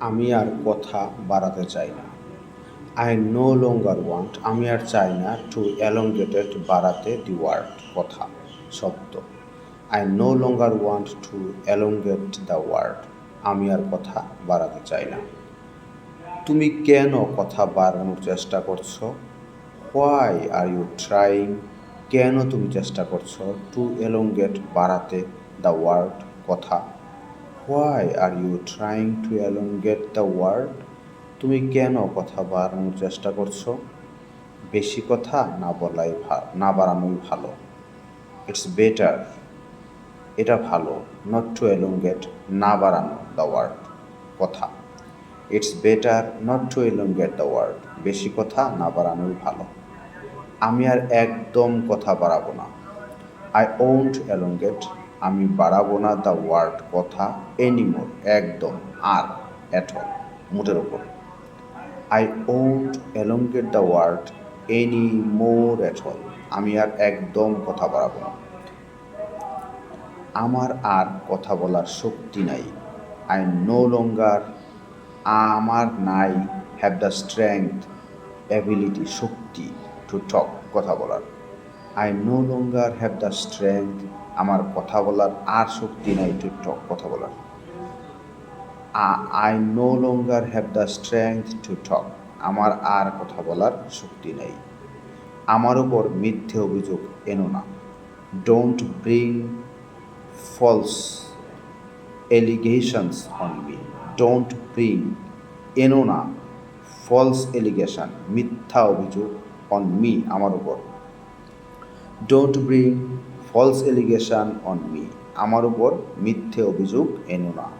আমি আর কথা বাড়াতে চাই না। আই নো লঙ্গার ওয়ান্ট আমি আর চাই না টু অ্যালঙ্গেটেড বাড়াতে দি ওয়ার্ড কথা, শব্দ। I no longer want to elongate the word আমি আর কথা বাড়াতে চাই না। তুমি কেন কথা বাড়ানোর চেষ্টা করছ? হোয়াই আর ইউ ট্রাইং কেন তুমি চেষ্টা করছ টু এলঙ্গেট বাড়াতে দ্য ওয়ার্ড কথা? Why are you trying to elongate the word তুমি কেন কথা বাড়ানোর চেষ্টা করছ? বেশি কথা না বলাই না বাড়ানোই ভালো। ইটস বেটার এটা ভালো নট টু এলঙ্গেট না বাড়ানো দ্য ওয়ার্ড কথা। It's better not to elongate the word বেশি কথা না বাড়ানোই ভালো। আমি আর একদম কথা বাড়াবো না। আই ওন্ট এলঙ্গেট আমি বাড়াবো না দ্য ওয়ার্ড কথা এনিমোর একদম আর অ্যাট অল মোটের ওপর I won't elongate the word any more at all আমি আর একদম কথা বাড়াবো না। আমার আর কথা বলার শক্তি নাই আই নো লঙ্গার আমার নাই হ্যাভ দ্য স্ট্রেংথ অ্যাবিলিটি শক্তি টু টক কথা বলার। I no longer have the strength আমার কথা বলার আর শক্তি নাই টু টক কথা বলার। I no longer have the strength to talk আমার আর কথা বলার শক্তি নেই। আমার উপর মিথ্যে অভিযোগ এনো না। Don't bring false allegations on me don't bring এনো না ফলস এলিগেশন মিথ্যা অভিযোগ অন মি আমার উপর। Don't bring false allegation on me আমার উপর মিথ্যে অভিযোগ এনো না।